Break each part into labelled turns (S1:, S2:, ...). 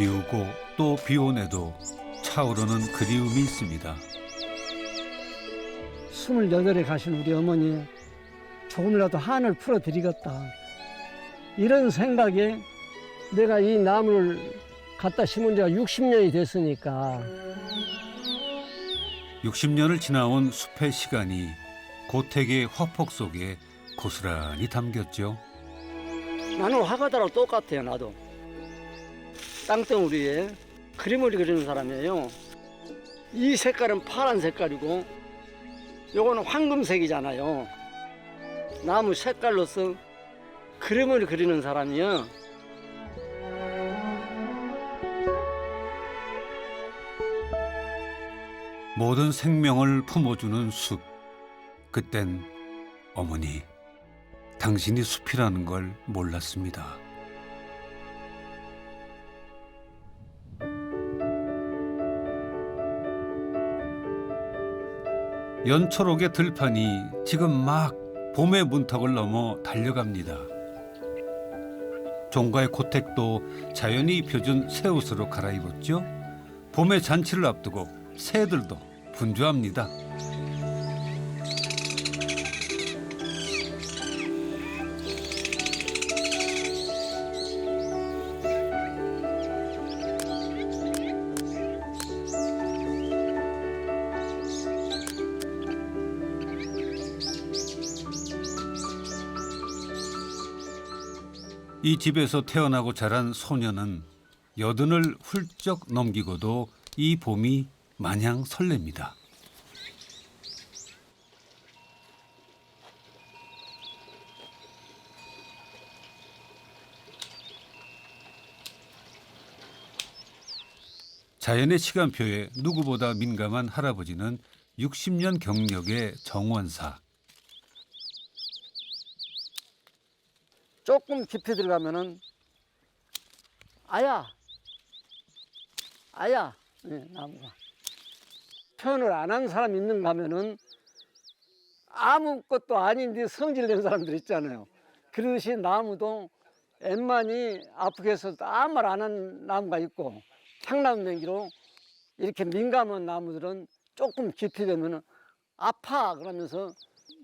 S1: 비 오고 또 비 오네도 차오르는 그리움이 있습니다.
S2: 스물여덟에 가신 우리 어머니 조금이라도 한을 풀어드리겠다. 이런 생각에 내가 이 나무를 갖다 심은 지가 60년이 됐으니까
S1: 60년을 지나온 숲의 시간이 고택의 화폭 속에 고스란히 담겼죠.
S2: 나는 화가다랑 똑같아요 나도 땅덩어리에 그림을 그리는 사람이에요 이 색깔은 파란 색깔이고 요거는 황금색이잖아요 나무 색깔로서 그림을 그리는 사람이요
S1: 모든 생명을 품어주는 숲. 그땐 어머니, 당신이 숲이라는 걸 몰랐습니다. 연초록의 들판이 지금 막 봄의 문턱을 넘어 달려갑니다. 종가의 고택도 자연이 입혀준 새 옷으로 갈아입었죠. 봄의 잔치를 앞두고 새들도 분주합니다. 이 집에서 태어나고 자란 소녀는 여든을 훌쩍 넘기고도 이 봄이 마냥 설렙니다. 자연의 시간표에 누구보다 민감한 할아버지는 60년 경력의 정원사.
S2: 조금 깊이 들어가면은 아야. 아야. 네, 나무가. 표현을 안 한 사람 있는가 하면은 아무것도 아닌데 성질낸 사람들 있잖아요. 그러듯이 나무도 웬만히 아프게 해서도 아무 말 안 한 나무가 있고 향나무맹기로 이렇게 민감한 나무들은 조금 깊이 되면은 아파 그러면서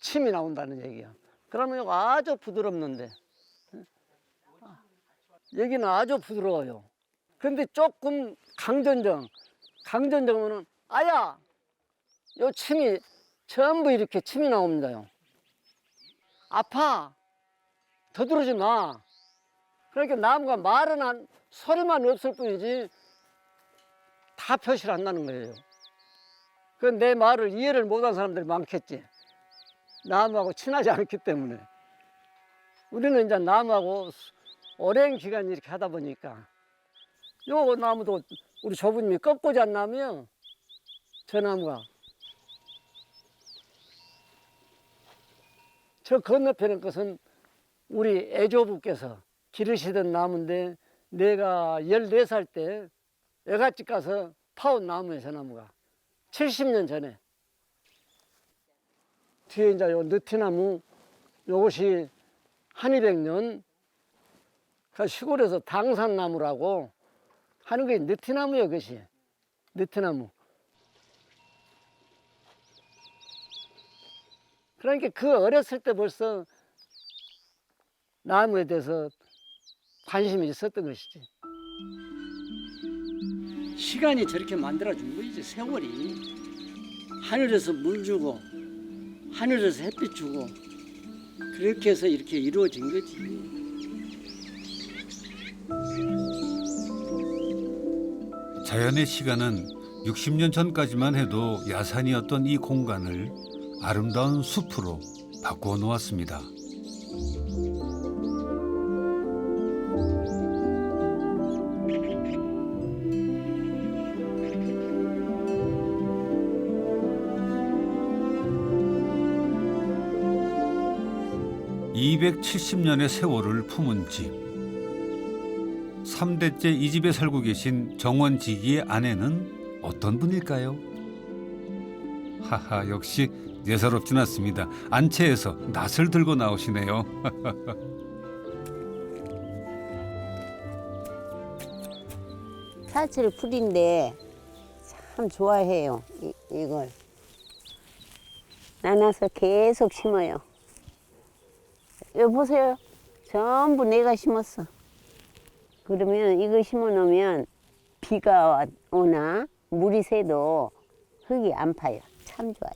S2: 침이 나온다는 얘기야. 그러면 아주 부드럽는데 여기는 아주 부드러워요. 근데 조금 강전정, 강전정은 아야, 요 침이 전부 이렇게 침이 나옵니다요. 아파, 더 들어오지 마. 그러니까 나무가 말은 안, 소리만 없을 뿐이지 다 표시를 안 나는 거예요. 그 내 말을 이해를 못한 사람들이 많겠지. 나무하고 친하지 않기 때문에. 우리는 이제 나무하고 오랜 기간 이렇게 하다 보니까 요 나무도 우리 조부님이 꺾고자 나무요 저 나무가 저 건너편의 것은 우리 애조부께서 기르시던 나무인데 내가 14살 때 애갓집 가서 파온 나무예요 저 나무가 70년 전에 뒤에 이제 요 느티나무 요것이 한이백년 그 시골에서 당산나무라고 하는 게 느티나무예요, 그것이. 느티나무. 그러니까 그 어렸을 때 벌써 나무에 대해서 관심이 있었던 것이지. 시간이 저렇게 만들어준 거지, 세월이. 하늘에서 물 주고, 하늘에서 햇빛 주고, 그렇게 해서 이렇게 이루어진 거지.
S1: 자연의 시간은 60년 전까지만 해도 야산이었던 이 공간을 아름다운 숲으로 바꾸어 놓았습니다. (270년의) 세월을 품은 집 삼대째이 집에 살고 계신 정원지기의 아내는 어떤 분일까요? 하하 역시 예사롭진 않습니다. 안채에서 낫을 들고 나오시네요.
S3: 사칠 풀인데 참 좋아해요. 이, 이걸 나눠서 계속 심어요. 여기 보세요. 전부 내가 심었어. 그러면 이거 심어 놓으면 비가 오나 물이 새도 흙이 안 파요. 참 좋아요.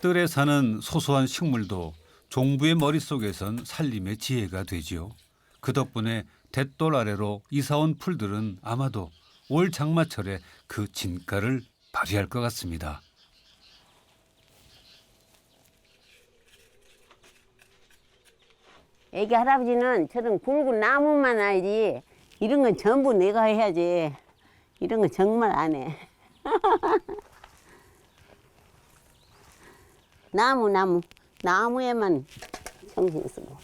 S1: 뜰에 사는 소소한 식물도 종부의 머릿속에선 살림의 지혜가 되지요. 그 덕분에 대돌 아래로 이사온 풀들은 아마도 올 장마철에 그 진가를 발휘할 것 같습니다.
S3: 애기 할아버지는 저런 굵은 나무만 알지. 이런 건 전부 내가 해야지. 이런 건 정말 안 해. 나무 나무. 나무에만 정신 쓰고.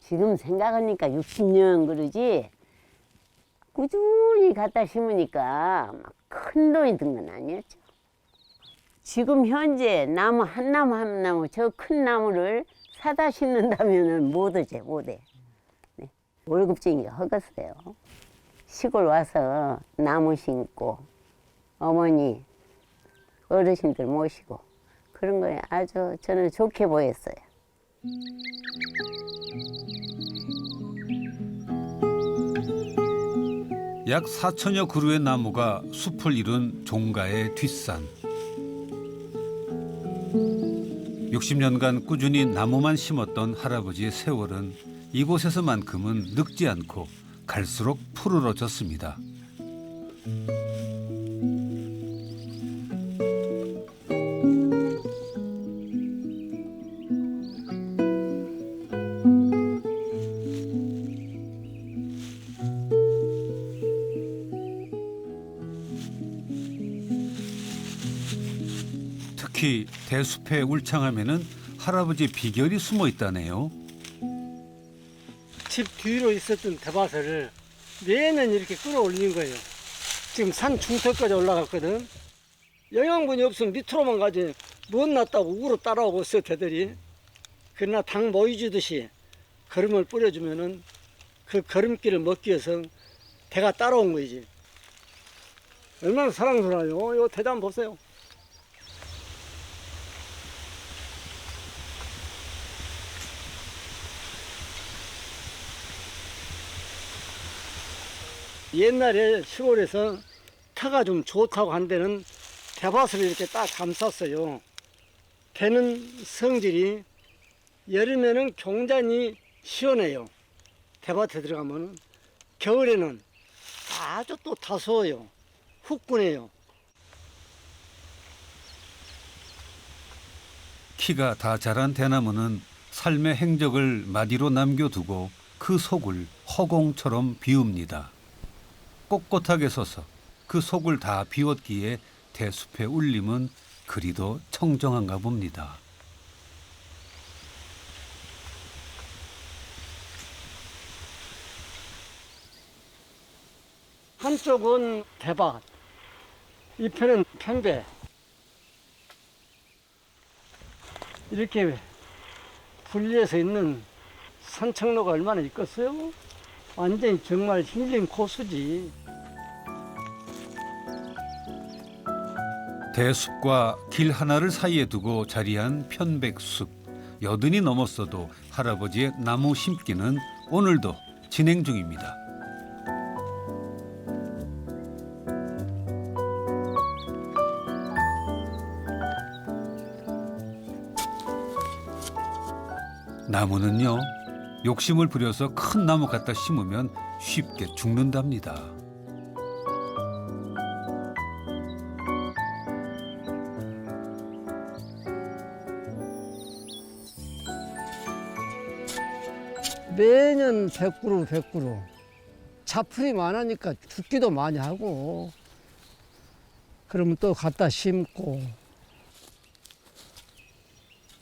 S3: 지금 생각하니까 60년 그러지? 꾸준히 갖다 심으니까 막 큰 돈이 든 건 아니었죠. 지금 현재 나무 한 나무 한 나무 저 큰 나무를 사다 심는다면은 못 오지 못해. 네. 월급쟁이가 허갔어요. 시골 와서 나무 심고 어머니 어르신들 모시고 그런 거에 아주 저는 좋게 보였어요.
S1: 약 4천여 그루의 나무가 숲을 이룬 종가의 뒷산. 60년간 꾸준히 나무만 심었던 할아버지의 세월은 이곳에서만큼은 늙지 않고 갈수록 푸르러졌습니다. 대숲의 울창함에는 할아버지 비결이 숨어 있다네요.
S2: 집 뒤로 있었던 대밭을 매년 이렇게 끌어올린 거예요. 지금 산 중턱까지 올라갔거든. 영양분이 없으면 밑으로만 가지 못 났다고 우로 따라오고 있어 대들이. 그러나 당 모이 주듯이 거름을 뿌려주면은 그 걸음길을 먹기 위해서 대가 따라온 거지. 얼마나 사랑스러워요. 이 대단 보세요. 옛날에 시골에서 타가 좀 좋다고 한 데는 대밭을 이렇게 딱 감쌌어요. 배는 성질이 여름에는 굉장히 시원해요. 대밭에 들어가면 겨울에는 아주 또 다소워요. 후끈해요.
S1: 키가 다 자란 대나무는 삶의 행적을 마디로 남겨두고 그 속을 허공처럼 비웁니다. 꼿꼿하게 서서 그 속을 다 비웠기에 대숲의 울림은 그리도 청정한가 봅니다.
S2: 한쪽은 대밭, 이 편은 편배. 이렇게 분리해서 있는 산책로가 얼마나 있겠어요? 완전히 정말 힐링 코스지.
S1: 대숲과 길 하나를 사이에 두고 자리한 편백숲. 여든이 넘었어도 할아버지의 나무 심기는 오늘도 진행 중입니다. 나무는요, 욕심을 부려서 큰 나무 갖다 심으면 쉽게 죽는답니다.
S2: 매년 100그루, 100그루. 자풀이 많으니까 죽기도 많이 하고, 그러면 또 갖다 심고,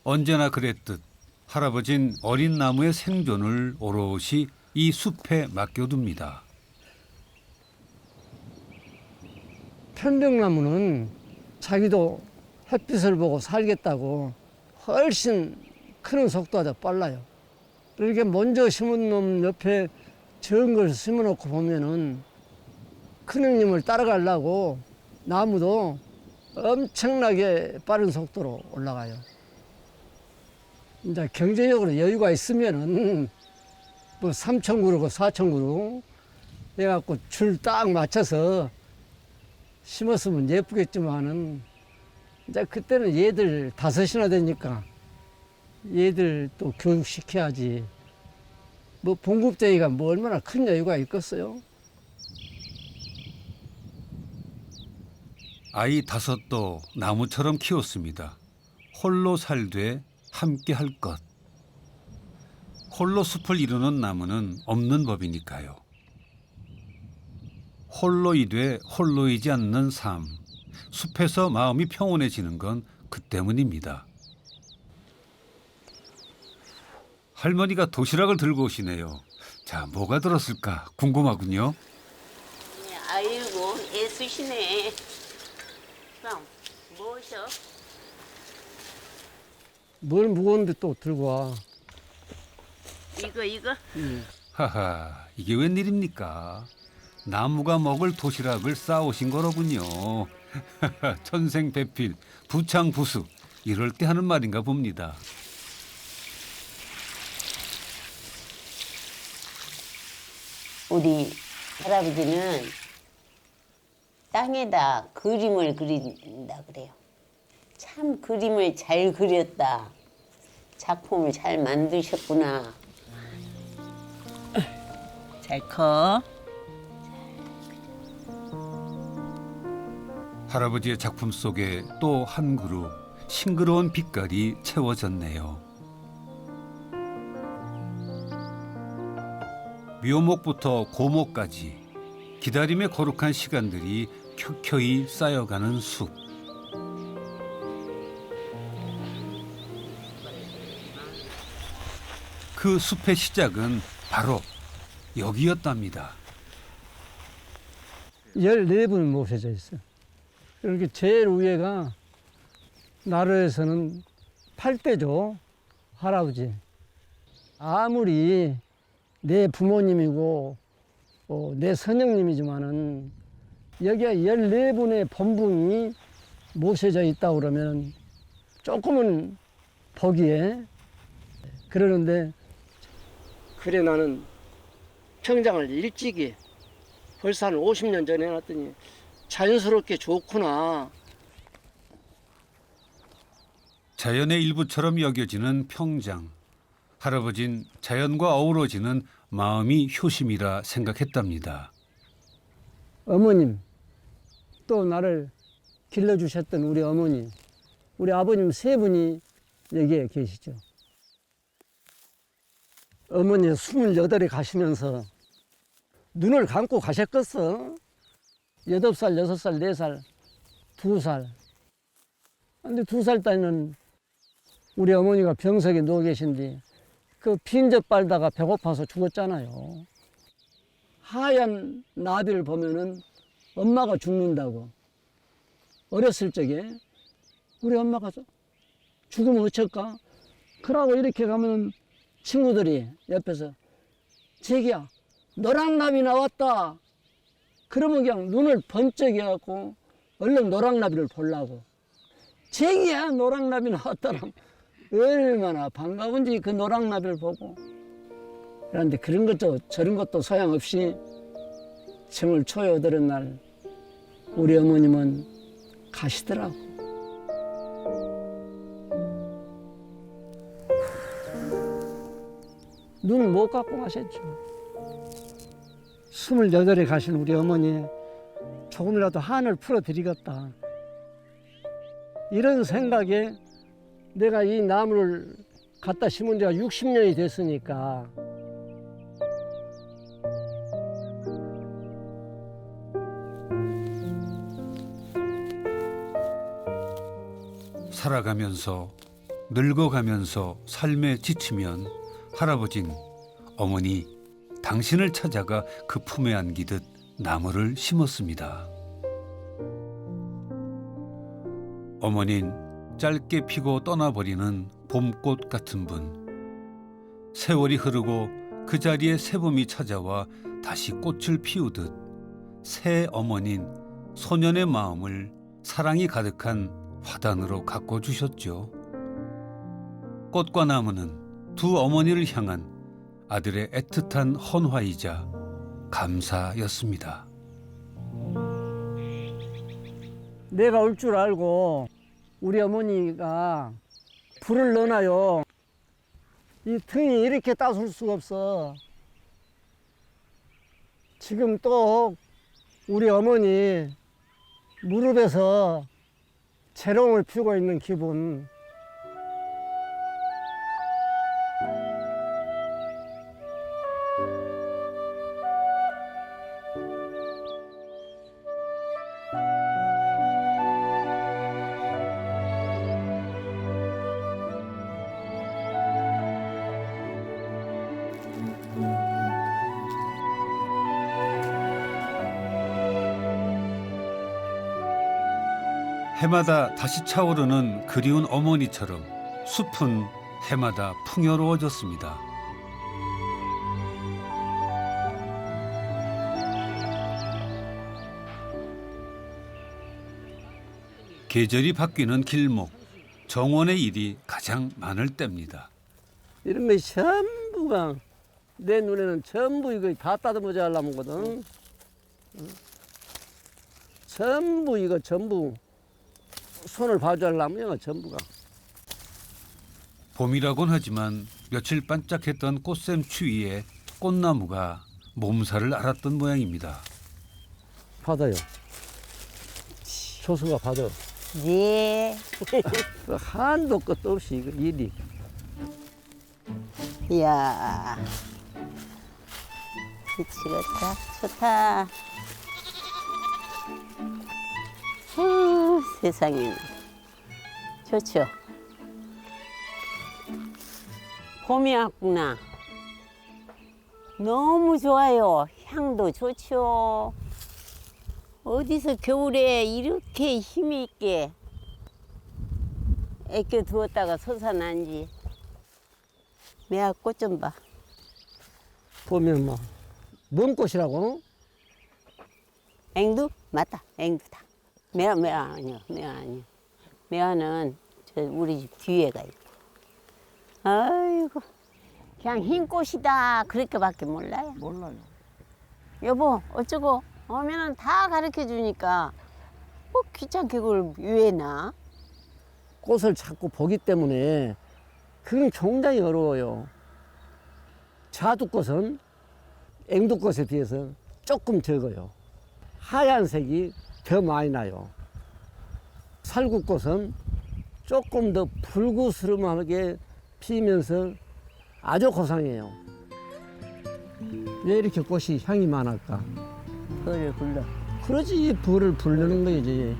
S1: 언제나 그랬듯 할아버진 어린 나무의 생존을 오롯이 이 숲에 맡겨둡니다.
S2: 편백나무는 자기도 햇빛을 보고 살겠다고 훨씬 크는 속도가 더 빨라요. 이렇게 먼저 심은 놈 옆에 적은 걸 심어놓고 보면은 큰 형님을 따라가려고 나무도 엄청나게 빠른 속도로 올라가요. 이제 경제적으로 여유가 있으면은 뭐 3천 그루고 4천 그루 해갖고 줄 딱 맞춰서 심었으면 예쁘겠지만은 이제 그때는 얘들 다섯이나 되니까 얘들 또 교육시켜야지. 뭐 봉급쟁이가 뭐 얼마나 큰 여유가 있겠어요?
S1: 아이 다섯도 나무처럼 키웠습니다. 홀로 살되 함께 할 것. 홀로 숲을 이루는 나무는 없는 법이니까요. 홀로이되 홀로이지 않는 삶. 숲에서 마음이 평온해지는 건 그 때문입니다. 할머니가 도시락을 들고 오시네요. 자, 뭐가 들었을까 궁금하군요.
S3: 아이고 애쓰시네. 그럼 뭐셔?
S2: 뭘 무거운데 또 들고 와.
S3: 이거 이거
S1: 하하, 이게 웬일입니까? 나무가 먹을 도시락을 싸오신 거로군요. 천생배필, 부창부수, 이럴 때 하는 말인가 봅니다.
S3: 우리 할아버지는 땅에다 그림을 그린다 그래요. 참 그림을 잘 그렸다. 작품을 잘 만드셨구나. 잘 커.
S1: 할아버지의 작품 속에 또 한 그루 싱그러운 빛깔이 채워졌네요. 묘목부터 고목까지 기다림의 거룩한 시간들이 켜켜이 쌓여가는 숲. 그 숲의 시작은 바로 여기였답니다.
S2: 14분 모셔져 있어. 이렇게 제일 위에가 나라에서는 8대죠. 할아버지. 아무리 내 부모님이고 어, 내 선영님이지만은 여기에 14분의 본붕이 모셔져 있다 그러면 조금은 보기에 그러는데 그래 나는 평장을 일찍이 벌써 한 50년 전에 해놨더니 자연스럽게 좋구나.
S1: 자연의 일부처럼 여겨지는 평장. 할아버진 자연과 어우러지는 마음이 효심이라 생각했답니다.
S2: 어머님, 또 나를 길러주셨던 우리 어머니, 우리 아버님 세 분이 여기에 계시죠. 어머니 28에 가시면서 눈을 감고 가셨겠어. 8살, 6살, 4살, 2살. 근데 2살 때는 우리 어머니가 병석에 누워 계신데 그 빈접 빨다가 배고파서 죽었잖아요. 하얀 나비를 보면은 엄마가 죽는다고. 어렸을 적에 우리 엄마가 죽으면 어쩔까? 그러고 이렇게 가면 친구들이 옆에서 제기야 노랑나비 나왔다. 그러면 그냥 눈을 번쩍 해갖고 얼른 노랑나비를 보려고. 제기야 노랑나비 나왔다라면 얼마나 반가운지 그 노랑나비를 보고. 그런데 그런 것도 저런 것도 소양없이 초에 오더는 날 우리 어머님은 가시더라고. 눈못 감고 가셨죠. 스물여덟에 가신 우리 어머니 조금이라도 한을 풀어드리겠다. 이런 생각에 내가 이 나무를 갖다 심은 지가 60년이 됐으니까
S1: 살아가면서 늙어가면서 삶에 지치면 할아버진 어머니 당신을 찾아가 그 품에 안기듯 나무를 심었습니다. 어머닌 짧게 피고 떠나버리는 봄꽃 같은 분. 세월이 흐르고 그 자리에 새 봄이 찾아와 다시 꽃을 피우듯 새 어머닌 소년의 마음을 사랑이 가득한 화단으로 가꿔 주셨죠. 꽃과 나무는 두 어머니를 향한 아들의 애틋한 헌화이자 감사였습니다.
S2: 내가 올 줄 알고 우리 어머니가 불을 넣어놔요. 이 등이 이렇게 따술 수가 없어. 지금 또 우리 어머니 무릎에서 재롱을 피우고 있는 기분.
S1: 해마다 다시 차오르는 그리운 어머니처럼 숲은 해마다 풍요로워졌습니다. 계절이 바뀌는 길목, 정원의 일이 가장 많을 때입니다.
S2: 이런 거 전부가 내 눈에는 전부 이거 다 따듬어져 하려면 거든. 응? 전부 이거 전부 손을 봐주려면 전부가.
S1: 봄이라곤 하지만 며칠 반짝했던 꽃샘 추위에 꽃나무가 몸살을 앓았던 모양입니다.
S2: 받아요. 조수가 받아.
S3: 네.
S2: 그 한도 끝도 없이 이거 일이.
S3: 이야. 미치겠다. 좋다. 후, 세상에. 좋죠. 봄이 왔구나. 너무 좋아요. 향도 좋죠. 어디서 겨울에 이렇게 힘이 있게 애껴 두었다가 솟아난지. 매화 꽃 좀 봐.
S2: 보면 뭐. 뭔 꽃이라고?
S3: 앵두? 맞다. 앵두다. 매화, 매화 아니야. 매화 아니야. 매화는 저 우리 집 뒤에가 있고. 아이고. 그냥 흰 꽃이다. 그렇게밖에 몰라요.
S2: 몰라요.
S3: 여보, 어쩌고 오면은 다 가르쳐 주니까 뭐 귀찮게 그걸 왜 나?
S2: 꽃을 자꾸 보기 때문에 그건 굉장히 어려워요. 자두꽃은 앵두꽃에 비해서 조금 적어요. 하얀색이 더 많이 나요. 살구꽃은 조금 더 불구스름하게 피면서 아주 고상해요. 왜 이렇게 꽃이 향이 많을까?
S3: 그를 불러.
S2: 그러지 불을 부르는 거지.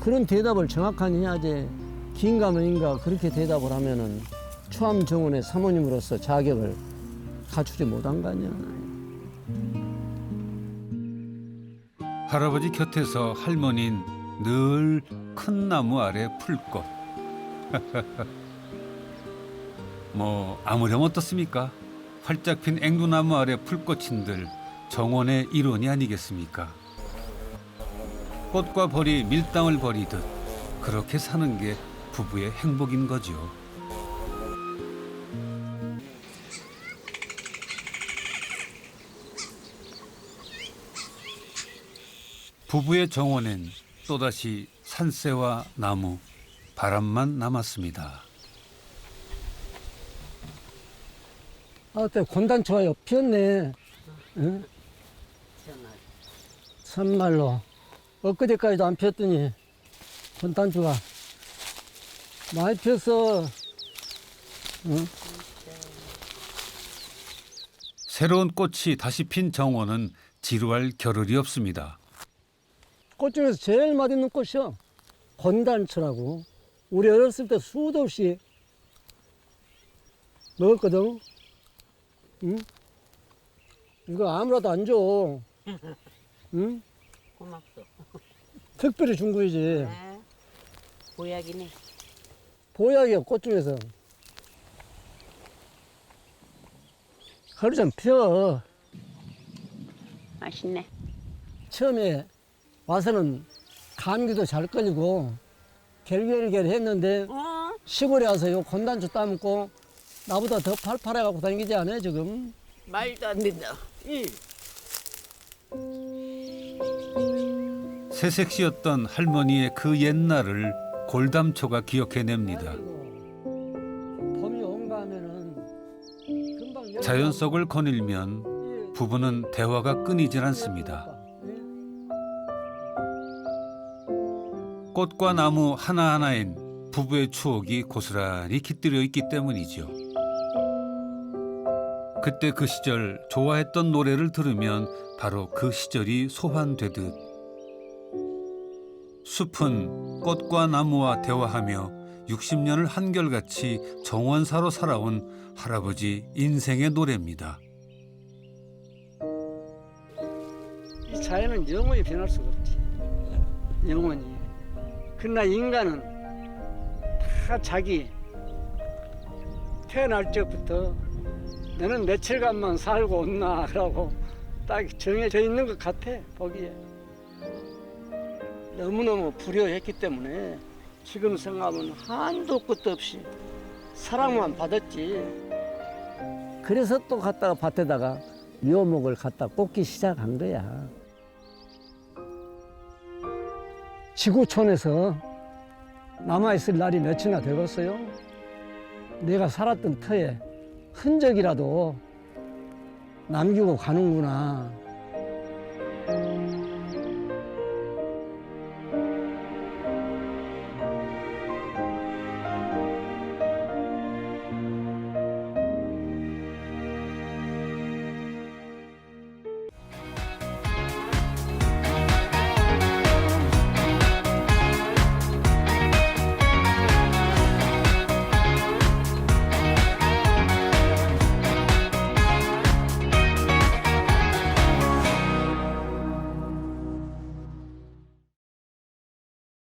S2: 그런 대답을 정확하게 해야지. 긴가민가 그렇게 대답을 하면은 초암 정원의 사모님으로서 자격을 갖추지 못한 거 아니야.
S1: 할아버지 곁에서 할머니는 늘 큰 나무 아래 풀꽃. 뭐 아무렴 어떻습니까? 활짝 핀 앵두나무 아래 풀꽃인들 정원의 일원이 아니겠습니까? 꽃과 벌이 밀당을 벌이듯 그렇게 사는 게 부부의 행복인 거죠. 부부의 정원엔 또다시 산새와 나무, 바람만 남았습니다.
S2: 아, 또 곤단초가 피었네. 응? 참말로. 엊그제까지도 안 피었더니 곤단초가 많이 피었어. 응?
S1: 새로운 꽃이 다시 핀 정원은 지루할 겨를이 없습니다.
S2: 꽃 중에서 제일 맛있는 꽃이요. 건단초라고. 우리 어렸을 때 수도 없이 먹었거든. 응? 이거 아무라도 안 줘. 응?
S3: 고맙소.
S2: 특별히 준 거이지.
S3: 네. 보약이네.
S2: 보약이야, 꽃 중에서. 허리 좀 펴.
S3: 맛있네.
S2: 처음에 와서는 감기도 잘 걸리고 결결결 했는데
S3: 어?
S2: 시골에 와서 요 곤단주 따먹고 나보다 더 팔팔해 갖고 다니지 않아요 지금?
S3: 말도 안 된다.
S1: 새색시였던 할머니의 그 옛날을 골담초가 기억해냅니다.
S2: 봄이 온가 금방 여름
S1: 자연 속을 거닐면
S2: 예.
S1: 부부는 대화가 끊이질 않습니다. 꽃과 나무 하나하나엔 부부의 추억이 고스란히 깃들여 있기 때문이죠. 그때 그 시절 좋아했던 노래를 들으면 바로 그 시절이 소환되듯 숲은 꽃과 나무와 대화하며 60년을 한결같이 정원사로 살아온 할아버지 인생의 노래입니다.
S2: 이 자연은 영원히 변할 수가 없지. 영원히. 그러나 인간은 다 자기 태어날 적부터 너는 며칠간만 살고 온나 라고 딱 정해져 있는 것 같아 보기에. 너무너무 불효했기 때문에 지금 생각하면 한도 끝도 없이 사랑만 받았지. 그래서 또 갔다가 밭에다가 묘목을 갖다 꽂기 시작한 거야 지구촌에서 남아있을 날이 며칠이나 되겠어요? 내가 살았던 터에 흔적이라도 남기고 가는구나.